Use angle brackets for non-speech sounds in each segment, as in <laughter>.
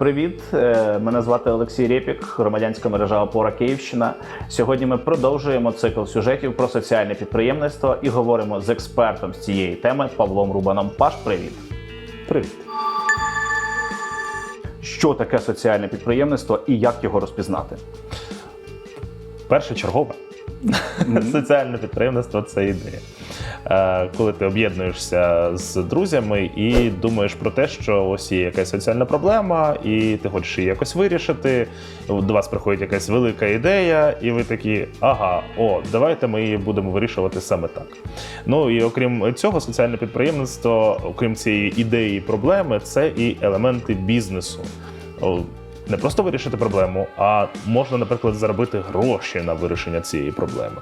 Привіт, Е, мене звати Олексій Рєпік, громадянська мережа Опора Київщина. Сьогодні ми продовжуємо цикл сюжетів про соціальне підприємництво і говоримо з експертом з цієї теми Павлом Рубаном. Паш, привіт. Привіт. Що таке соціальне підприємництво і як його розпізнати? Перше чергове. <laughs> Соціальне підприємництво це ідея. Е, Коли ти об'єднуєшся з друзями і думаєш про те, що ось є якась соціальна проблема, і ти хочеш її якось вирішити. До вас приходить якась велика ідея, і ви такі, ага, о, давайте ми її будемо вирішувати саме так. Ну і окрім цього, соціальне підприємництво, окрім цієї ідеї проблеми, це і елементи бізнесу. Не просто вирішити проблему, а можна, наприклад, заробити гроші на вирішення цієї проблеми.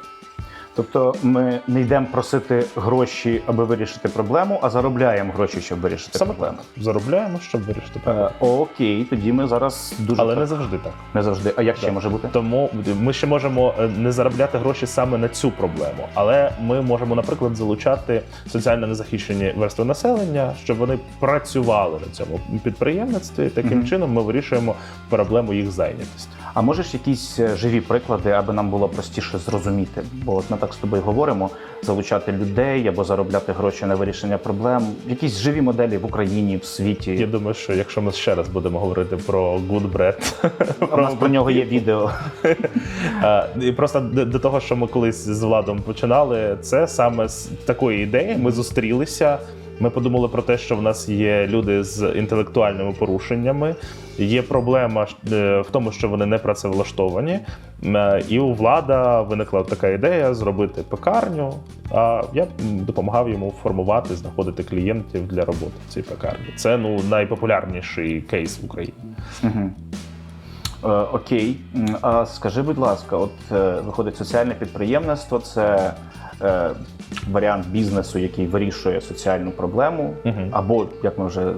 Тобто ми не йдемо просити гроші, аби вирішити проблему, а заробляємо гроші, щоб вирішити Саме проблему. так. Заробляємо, щоб вирішити проблему. Е, окей, тоді ми зараз дуже Але так- не завжди так. не завжди. А як ще може бути? Тому ми ще можемо е, не заробляти гроші саме на цю проблему, але ми можемо, наприклад, залучати соціально незахищені верстви населення, щоб вони працювали на цьому підприємництві. Таким Мгм. чином ми вирішуємо проблему їх зайнятості. А можеш якісь е, живі приклади, аби нам було простіше зрозуміти? Бо от ми так з тобою говоримо: залучати людей або заробляти гроші на вирішення проблем. Якісь живі моделі в Україні, в світі. Я думаю, що якщо ми ще раз будемо говорити про good bread, <laughs> У нас про нього є відео. <laughs> І просто до до того, що ми колись з владом починали, це саме з такої ідеї. Ми зустрілися. Ми подумали про те, що в нас є люди з інтелектуальними порушеннями. Є проблема е, в тому, що вони не працевлаштовані. Е, І у влада виникла така ідея зробити пекарню. А я допомагав йому формувати, знаходити клієнтів для роботи в цій пекарні. Це ну найпопулярніший кейс в Україні. Мгм. Е, Окей. А скажи, будь ласка, от е, виходить соціальне підприємництво це варіант бізнесу, який вирішує соціальну проблему, або як ми вже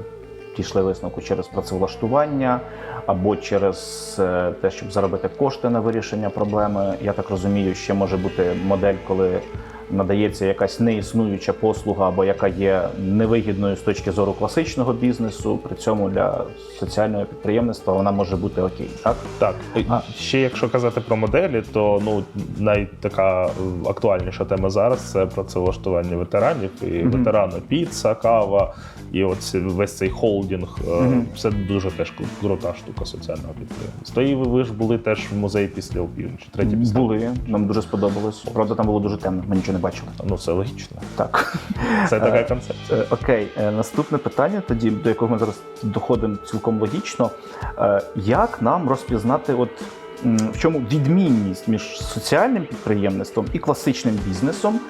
дійшли висновку через працевлаштування, або через е, те, щоб заробити кошти на вирішення проблеми. Я так розумію, ще може бути модель, коли надається якась неіснуюча послуга, або яка є невигідною з точки зору класичного бізнесу. При цьому для соціального підприємництва вона може бути окей, так? Так, А- ще якщо казати про моделі, то ну е, актуальніша тема зараз це працевлаштування ветеранів і Мгм. ветерани піца, кава, і от весь цей холдинг. е, Мгм. Це дуже теж крута штука соціального підприємництва. І ви, ви ж були теж в музеї після опівночі. Третє після Були, нам дуже сподобалось. Правда, там було дуже темно, ми нічого не бачили. ну це логічно. Так. Це така концепція. Е, Окей, Е, наступне питання, тоді до якого ми зараз доходимо цілком логічно. Е, Як нам розпізнати, от в чому відмінність між соціальним підприємництвом і класичним бізнесом,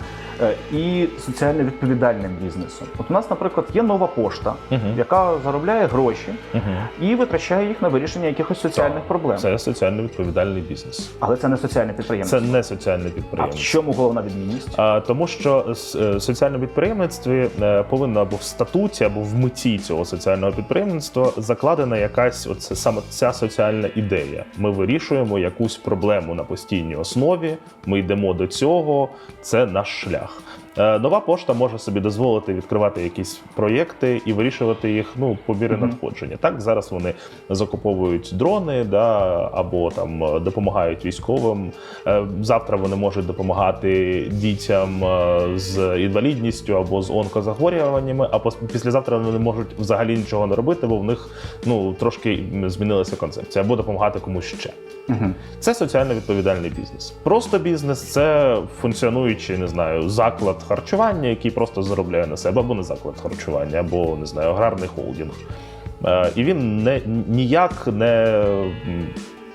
е, і соціально відповідальним бізнесом? От у нас, наприклад, є нова пошта, Мгм. яка заробляє гроші Мгм. і витрачає їх на вирішення якихось соціальних Так, проблем. Це соціально відповідальний бізнес. Але це не соціальне підприємство. Це не соціальне підприємство. А в чому головна відмінність? А, Тому що е, соціальне підприємництві е, повинно або в статуті, або в меті цього соціального підприємництва закладена якась оце саме ця соціальна ідея. Ми вирішуємо якусь проблему на постійній основі. Ми йдемо до цього. Це наш шлях. Е, Нова пошта може собі дозволити відкривати якісь проєкти і вирішувати їх ну по мірі Мгм. надходження. Так зараз вони закуповують дрони, да або там е, допомагають військовим. Е, Завтра вони можуть допомагати дітям з інвалідністю або з онкозахворюваннями, а післязавтра вони не можуть взагалі нічого не робити, бо в них ну трошки змінилася концепція, або допомагати комусь ще. Мгм. Це соціально відповідальний бізнес. Просто бізнес це функціонуючий, не знаю, заклад харчування, який просто заробляє на себе, або не заклад харчування, або не знаю, аграрний холдинг. Е, І він не ніяк не,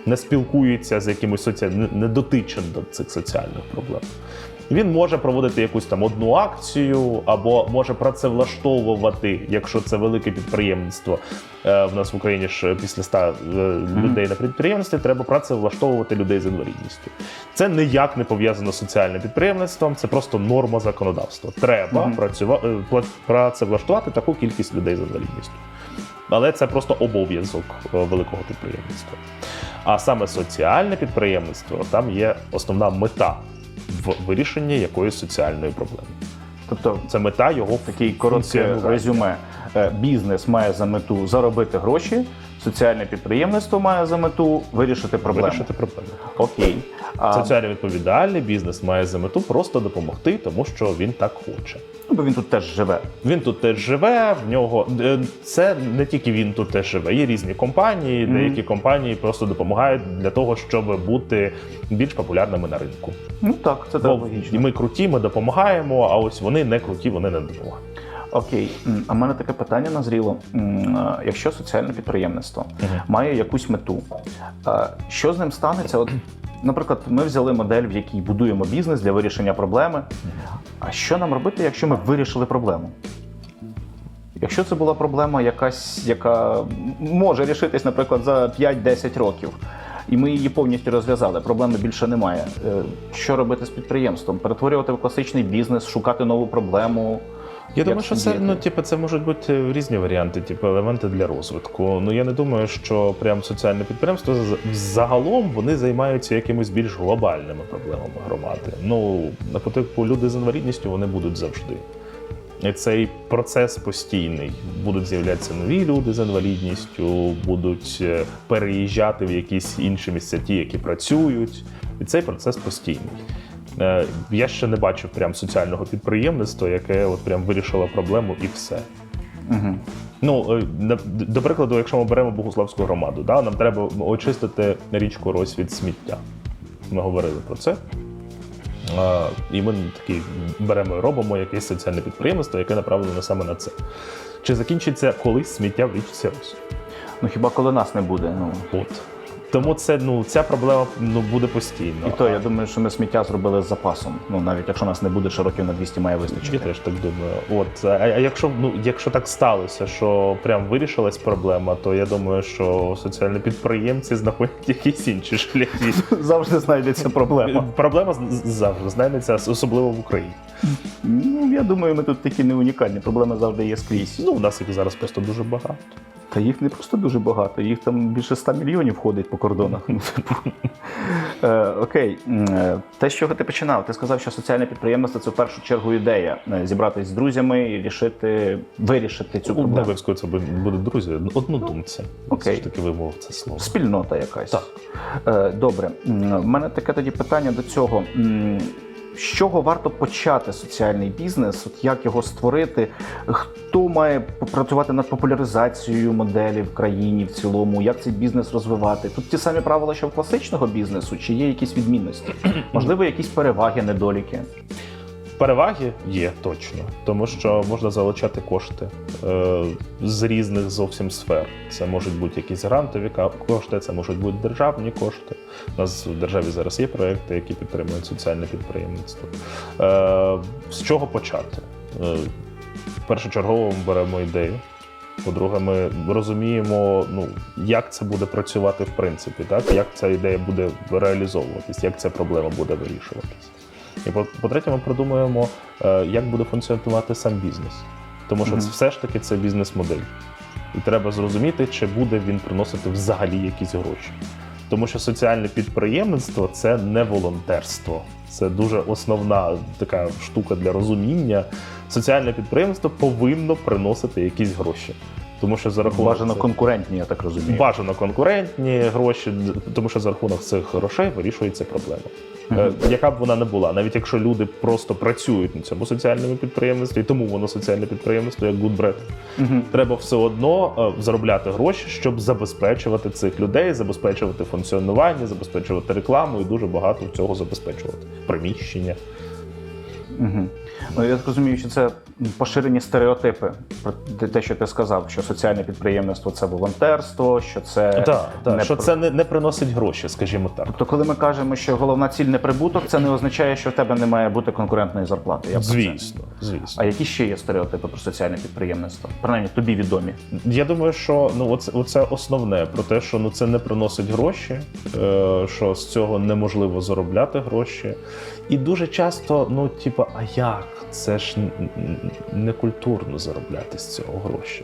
не спілкується з якимось соціальним, не- не дотичен до цих соціальних проблем. Він може проводити якусь там одну акцію, або може працевлаштовувати, якщо це велике підприємництво. Е, В нас в Україні ж після 100 е, людей на підприємстві треба працевлаштовувати людей з інвалідністю. Це ніяк не пов'язано з соціальним підприємництвом, це просто норма законодавства. Треба Мгм. працюва- е, працевлаштувати таку кількість людей з інвалідністю. Але це просто обов'язок великого підприємництва. А саме соціальне підприємництво там є основна мета в вирішенні якоїсь соціальної проблеми. Тобто Це мета його такий коротке резюме. Е, Бізнес має за мету заробити гроші, Соціальне підприємництво має за мету вирішити проблему. Вирішити проблему. Окей. А, Соціально відповідальний бізнес має за мету просто допомогти, тому що він так хоче. ну, бо він тут теж живе. Він тут теж живе, в нього е, це не тільки він тут теж живе. Є різні компанії. Деякі компанії просто допомагають для того, щоб бути більш популярними на ринку. Ну так, це так логічно. ми круті, ми допомагаємо. А ось вони не круті, вони не допомагають. Окей, а в мене таке питання назріло. Якщо соціальне підприємництво має якусь мету, що з ним станеться? От, наприклад, ми взяли модель, в якій будуємо бізнес для вирішення проблеми. А що нам робити, якщо ми вирішили проблему? Якщо це була проблема якась, яка може рішитись, наприклад, за 5-10 років, і ми її повністю розв'язали, проблеми більше немає. Е, Що робити з підприємством? Перетворювати в класичний бізнес, шукати нову проблему. Я думаю, що це ну, типу, це можуть бути різні варіанти, типу елементи для розвитку. Ну я не думаю, що прям соціальне підприємство загалом вони займаються якимись більш глобальними проблемами громади. Ну, на типу, люди з інвалідністю вони будуть завжди. І цей процес постійний. Будуть з'являтися нові люди з інвалідністю, будуть е, переїжджати в якісь інші місця, ті, які працюють. І цей процес постійний. Е, Я ще не бачив прям соціального підприємництва, яке от прям вирішило проблему і все. Угу. Ну, е, до прикладу, якщо ми беремо Богуславську громаду, да, нам треба очистити річку Рось від сміття. Ми говорили про це. А, і ми такі беремо і робимо якесь соціальне підприємство, яке направлене саме на це. Чи закінчиться колись сміття в річці Рось? Ну хіба коли нас не буде? Ну От. Тому це, ну, ця проблема ну, буде постійно. і то я думаю, що ми сміття зробили з запасом. Ну навіть якщо нас не буде, що років на 200 має вистачити. Я теж так думаю. От, а, а якщо, ну, якщо так сталося, що прям вирішилась проблема, то я думаю, що соціальні підприємці знаходять якісь інші шляхи. <laughs> Завжди знайдеться проблема. Проблема завжди знайдеться, особливо в Україні. Ну я думаю, ми тут такі не унікальні. Проблеми завжди є скрізь. Ну, у нас їх зараз просто дуже багато. Та їх не просто дуже багато, їх там більше 100 мільйонів ходить по кордонах. Ну, типу. Е, Окей, е, те, з чого ти починав, ти сказав, що соціальне підприємництво це в першу чергу ідея е, зібратись з друзями і рішити, вирішити цю проблему. Невельського це будуть друзі, однодумці. Окей. Все ж таки вимовив це слово. Спільнота якась. Так. Добре. В мене таке тоді питання до цього. З чого варто почати соціальний бізнес? От як його створити? Хто має попрацювати над популяризацією моделі в країні в цілому? Як цей бізнес розвивати? Тут ті самі правила, що в класичного бізнесу, чи є якісь відмінності? Можливо, якісь переваги, недоліки? Переваги є точно, тому що можна залучати кошти е, з різних зовсім сфер. Це можуть бути якісь грантові кошти, це можуть бути державні кошти. У нас в державі зараз є проекти, які підтримують соціальне підприємництво. Е, з чого почати? Е, першочергово ми беремо ідею. По-друге, ми розуміємо, ну як це буде працювати в принципі, так як ця ідея буде реалізовуватись, як ця проблема буде вирішуватись. І по- по-третє, ми продумуємо, е, як буде функціонувати сам бізнес. Тому що Мгм. це все ж таки це бізнес-модель. І треба зрозуміти, чи буде він приносити взагалі якісь гроші. Тому що соціальне підприємництво це не волонтерство. Це дуже основна така штука для розуміння. Соціальне підприємство повинно приносити якісь гроші. Тому що за рахунок Бажано цих- конкурентні, я так розумію. бажано конкурентні гроші, тому що за рахунок цих грошей вирішується проблема. Е, Яка б вона не була, навіть якщо люди просто працюють на цьому соціальному підприємництві, і тому воно соціальне підприємництво як Good Bread, Мгм. треба все одно е, заробляти гроші, щоб забезпечувати цих людей, забезпечувати функціонування, забезпечувати рекламу і дуже багато цього забезпечувати. Приміщення. Угу. Ну, я так розумію, що це поширені стереотипи про те- що ти сказав, що соціальне підприємництво це волонтерство, що це Так, так, не що це не, не приносить гроші, скажімо так. Тобто, коли ми кажемо, що головна ціль не прибуток, це не означає, що в тебе не має бути конкурентної зарплати. Я. Звісно, звісно. А які ще є стереотипи про соціальне підприємництво? Принаймні тобі відомі. Я думаю, що ну оце, оце основне про те, що ну це не приносить гроші, е, що з цього неможливо заробляти гроші. І дуже часто, ну, типу, а як? Це ж не культурно заробляти з цього гроші.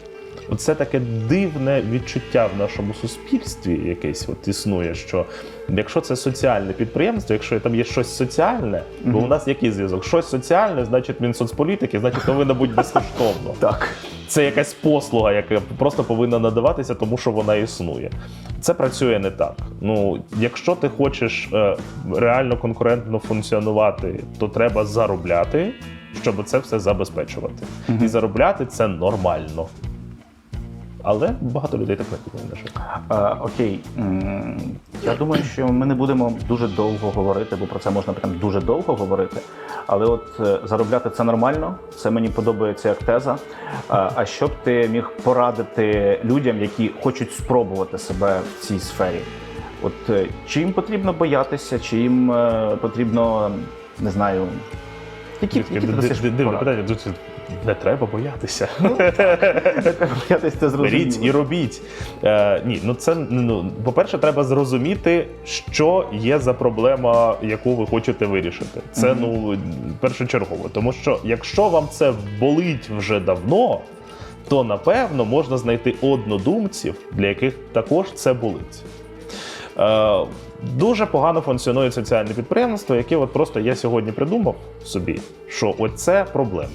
Оце таке дивне відчуття в нашому суспільстві якесь от існує, що якщо це соціальне підприємство, якщо там є щось соціальне, бо у нас який зв'язок? Щось соціальне, значить він соцполітики, значить повинно бути <laughs> безкоштовно. Так. Це якась послуга, яка просто повинна надаватися, тому що вона існує. Це працює не так. Ну, якщо ти хочеш е, реально конкурентно функціонувати, то треба заробляти, щоб це все забезпечувати. І заробляти це нормально. Але багато людей так не. Е, окей, я думаю, що ми не будемо дуже довго говорити, бо про це можна прям дуже довго говорити. Але от е, заробляти це нормально, це мені подобається як теза. А що б ти міг порадити людям, які хочуть спробувати себе в цій сфері? От е, чи їм потрібно боятися, чи їм е, потрібно, не знаю, які, які ти дасиш дивне поради? питання. Тут не треба боятися. Боятись це Беріть і робіть. Е, ні, ну це ну, по-перше, треба зрозуміти, що є за проблема, яку ви хочете вирішити. Це ну першочергово. Тому що якщо вам це болить вже давно, то напевно можна знайти однодумців, для яких також це болить. Е, дуже погано функціонує соціальне підприємство, яке от просто я сьогодні придумав собі, що оце проблема.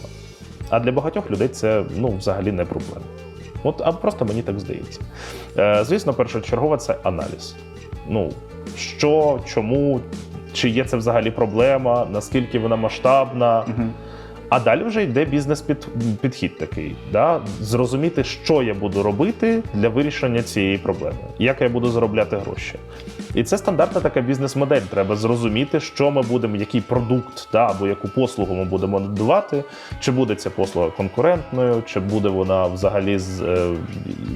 А для багатьох людей це ну, взагалі не проблема. От, а просто мені так здається. Е, звісно, першочергово це аналіз. Ну, що, чому, чи є це взагалі проблема, наскільки вона масштабна. Мгм. А далі вже йде бізнес-підхід такий. Да? Зрозуміти, що я буду робити для вирішення цієї проблеми, як я буду заробляти гроші. І це стандартна така бізнес-модель. Треба зрозуміти, що ми будемо, який продукт да, або яку послугу ми будемо надавати, чи буде ця послуга конкурентною, чи буде вона взагалі з е,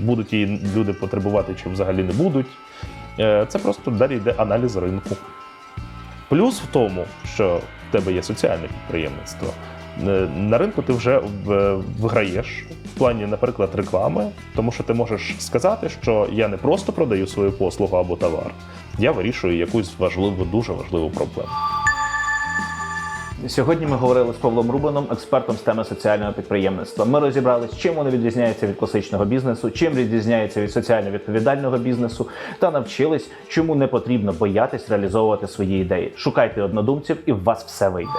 будуть її люди потребувати, чи взагалі не будуть. Е, Це просто далі йде аналіз ринку. Плюс в тому, що в тебе є соціальне підприємництво. Е, На ринку ти вже в- виграєш в плані, наприклад, реклами, тому що ти можеш сказати, що я не просто продаю свою послугу або товар, я вирішую якусь важливу, дуже важливу проблему. Сьогодні ми говорили з Павлом Рубаном, експертом з теми соціального підприємництва. Ми розібрались, чим воно відрізняється від класичного бізнесу, чим відрізняється від соціально відповідального бізнесу, та навчились, чому не потрібно боятись реалізовувати свої ідеї. Шукайте однодумців, і в вас все вийде.